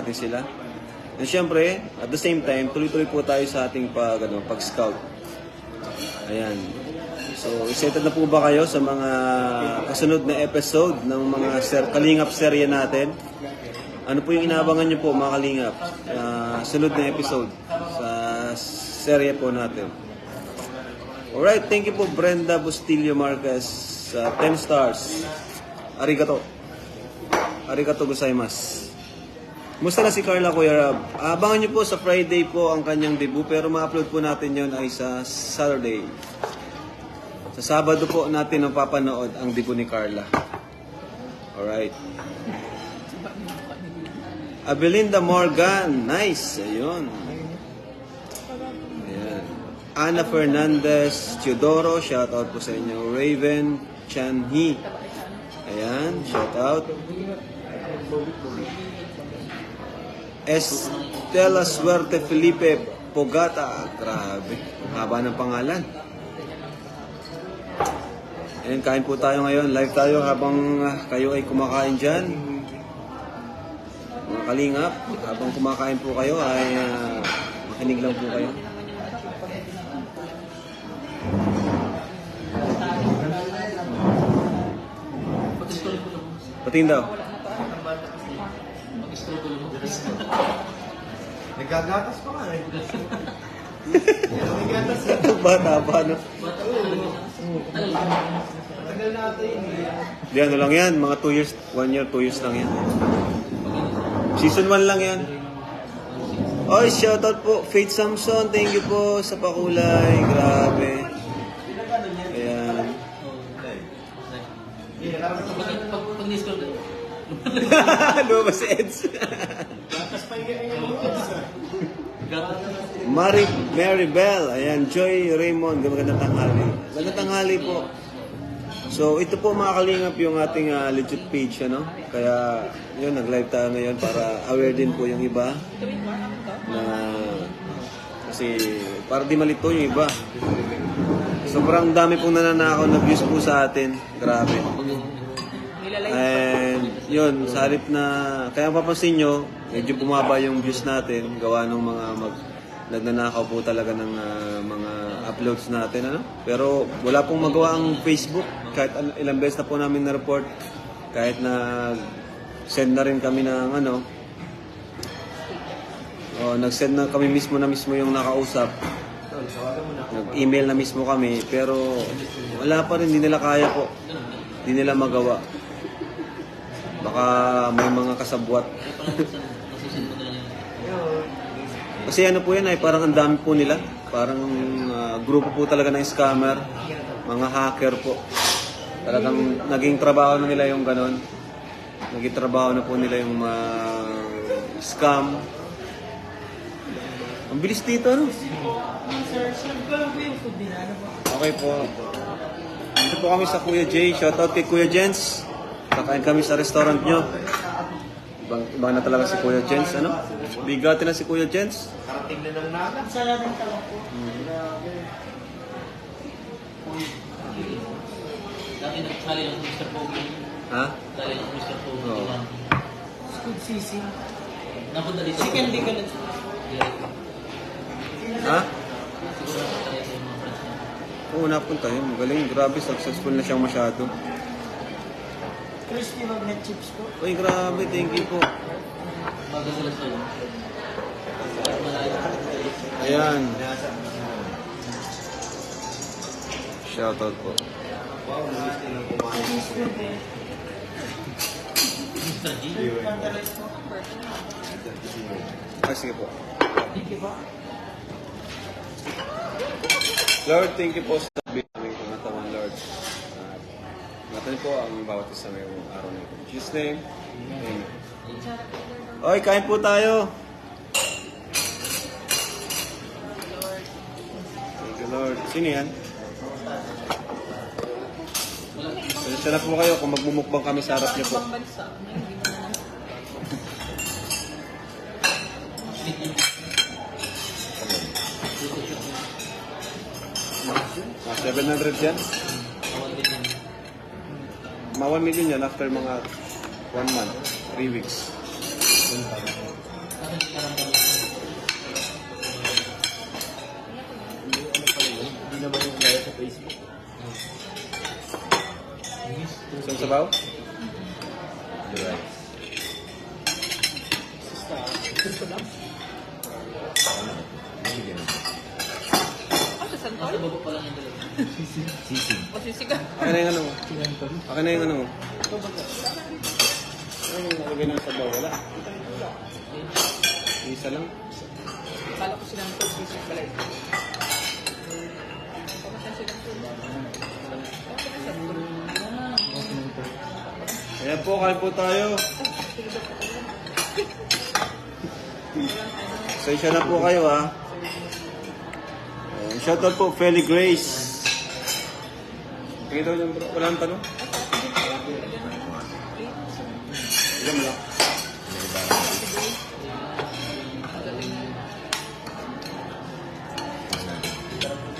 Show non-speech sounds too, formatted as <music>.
natin sila. And syempre, at the same time, tuloy-tuloy po tayo sa ating pag, ano, pag-scout. Ayan. So, excited na po ba kayo sa mga kasunod na episode ng mga ser Kalingap serye natin? Ano po yung inaabangan nyo po mga Kalingap? Ah, sunod na episode sa serye po natin. Alright, thank you po Brenda Bustillo Marquez sa 10 stars. Arigato. Arigato gozaimasu. Musta na si Carla Kuya Rab? Abangan nyo po sa Friday po ang kanyang debut pero ma-upload po natin yon ay sa Saturday. Sa Sabado po natin ang papanood ang debut ni Carla. Alright. Abelinda Morgan. Nice. Ayun. Ayan. Ana Fernandez Teodoro. Shout out po sa inyo. Raven Chanhi. Ayan. Shout out. Estela Suerte Felipe Pogata. Grabe. Haba ng pangalan. Ayan, kain po tayo ngayon. Live tayo habang ah, kayo ay kumakain dyan. Mga kalingap, habang kumakain po kayo ay ah, makinig lang po kayo. Patingin daw. Nagagatas pa nga eh. Nagagatas <laughs> eh. Bata pa, no? Tagal natin eh. Di ano lang yan, mga 2 years, 1 year, 2 years lang yan. Season 1 lang yan. Oy, shoutout po, Faith Samson, thank you po sa pakulay, grabe. Ayan. <laughs> Lumabas si Eds. Gatas pa yung ganyan Mary, Mary Bell, ayan, Joy Raymond, magandang tanghali. Magandang tanghali po. So, ito po mga kalingap yung ating ah, legit page, ano? Kaya, yun, nag-live tayo ngayon para aware din po yung iba na kasi para di malito yung iba. Sobrang dami pong nananakaw na views po sa atin. Grabe. And yun, sa halip na, kaya mapapansin nyo, medyo bumaba yung views natin, gawa ng mga mag, nagnanakaw po talaga ng ah, mga uploads natin. Ano? Pero wala pong magawa ang Facebook, kahit an- ilang beses na po namin na-report, kahit na send na rin kami ng ano, oh, nag-send na kami mismo na mismo yung nakausap, nag-email na mismo kami, pero wala pa rin, hindi nila kaya po. Hindi nila magawa. Baka may mga kasabwat. <laughs> Kasi ano po yan ay parang ang dami po nila. Parang ah, grupo po talaga ng scammer. Mga hacker po. Talagang naging trabaho na nila yung ganon. Naging trabaho na po nila yung ah, scam. Ang bilis dito, ano? Okay po. Dito po kami sa Kuya Jay. Shoutout kay Kuya Jens. Kakain kami sa restaurant nyo. Ibang, ibang na talaga si Kuya Jens, ano? Bigati na si Kuya Jens. Karating na ng naga. Dati nagsali ng Mr. Pogi. Ha? Sali ng Mr. Pogi. Oo. Good sisi. Napunta dito. Chicken di ka na. Ha? Siguro nakataya sa mga friends niya. Oo, napunta yun. Magaling. Grabe, successful na siyang masyado. Crispy magnet chips ko. Uy, grabe. Thank you po. Bago sila sa iyo. Malayo. Ayan. Shoutout po. Wow, lumis na kumain. Mr. G. Ah, sige po. Lord, thank you po sa sabi namin pangatawan, Lord. Natin po ang bawat isa ngayong araw na ito. In Jesus' name, Amen. Oy, kain po tayo. Thank you, Lord. Sino yan? Pasensya na po kayo kung magmumukbang kami sa harap niyo po. <laughs> Mga 700 yan mga 1 million yan after mga 1 month, 3 weeks. Hindi naman yung kaya sa Facebook. Saan sabaw? You're right. Sister, Ah, sa Nasa baba pa lang yung dalawa. O sisiga. Akin na yung ano mo. Akin na yung ano mo. Ano yung nalagay ng sabaw? Wala. Isa lang. Kala ko sinantol, sisig pala ito. Sinantol. Ayan po, kain po tayo. Pasensya na po kayo ha. Shoutout po, Feli Grace. Tingin daw bro. Wala ang tanong? Ilan mo lang?